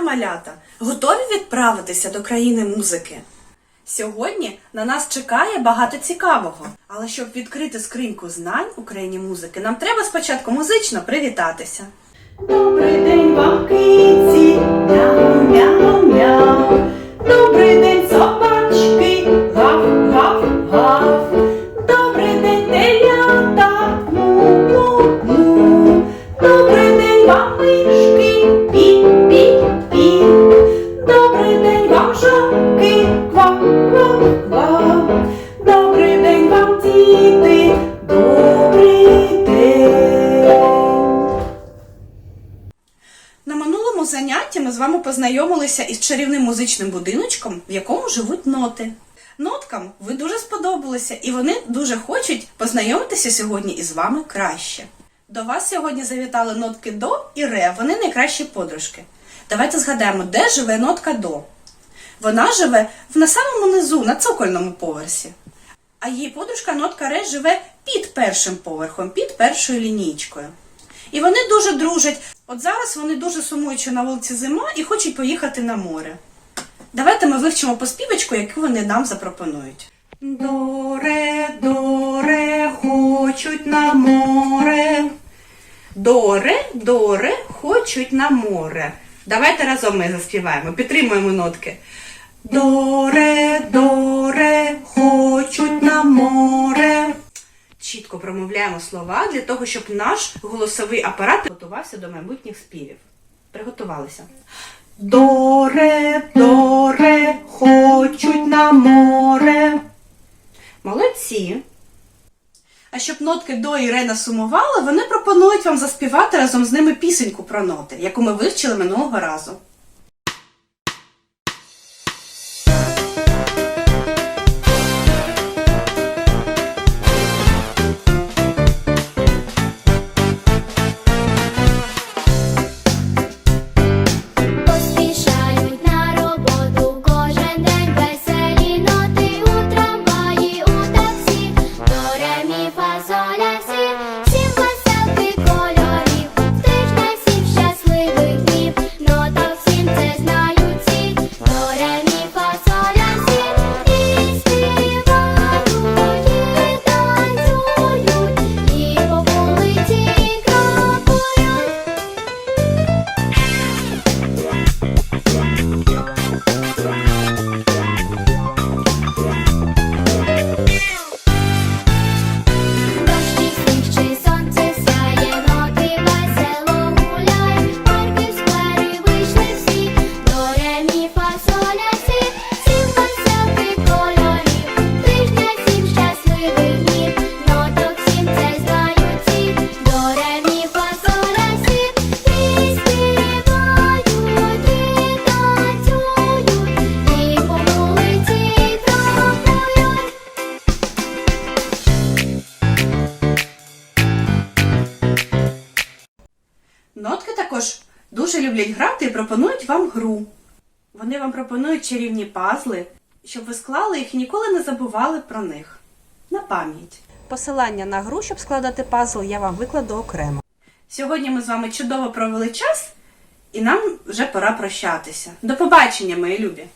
малята, готові відправитися до країни музики? Сьогодні на нас чекає багато цікавого. Але щоб відкрити скриньку знань у музики, нам треба спочатку музично привітатися. Добрий день вам, На минулому занятті ми з вами познайомилися із чарівним музичним будиночком, в якому живуть ноти. Ноткам ви дуже сподобалися, і вони дуже хочуть познайомитися сьогодні із вами краще. До вас сьогодні завітали нотки до і ре. Вони найкращі подружки. Давайте згадаємо, де живе нотка до. Вона живе в на самому низу, на цокольному поверсі. А її подружка нотка ре живе під першим поверхом, під першою лінійкою. І вони дуже дружать. От зараз вони дуже сумують, що на вулиці зима і хочуть поїхати на море. Давайте ми вивчимо поспівочку, яку вони нам запропонують. Доре, доре, хочуть на море. Доре, доре, хочуть на море. Давайте разом ми заспіваємо, підтримуємо нотки. Доре, доре, хочуть промовляємо слова для того, щоб наш голосовий апарат готувався до майбутніх співів. Приготувалися. Доре, доре, хочуть на море. Молодці. А щоб нотки до і ре насумували, вони пропонують вам заспівати разом з ними пісеньку про ноти, яку ми вивчили минулого разу. Нотки також дуже люблять грати і пропонують вам гру. Вони вам пропонують чарівні пазли, щоб ви склали їх і ніколи не забували про них. На пам'ять. Посилання на гру, щоб складати пазл, я вам викладу окремо. Сьогодні ми з вами чудово провели час, і нам вже пора прощатися. До побачення, мої любі!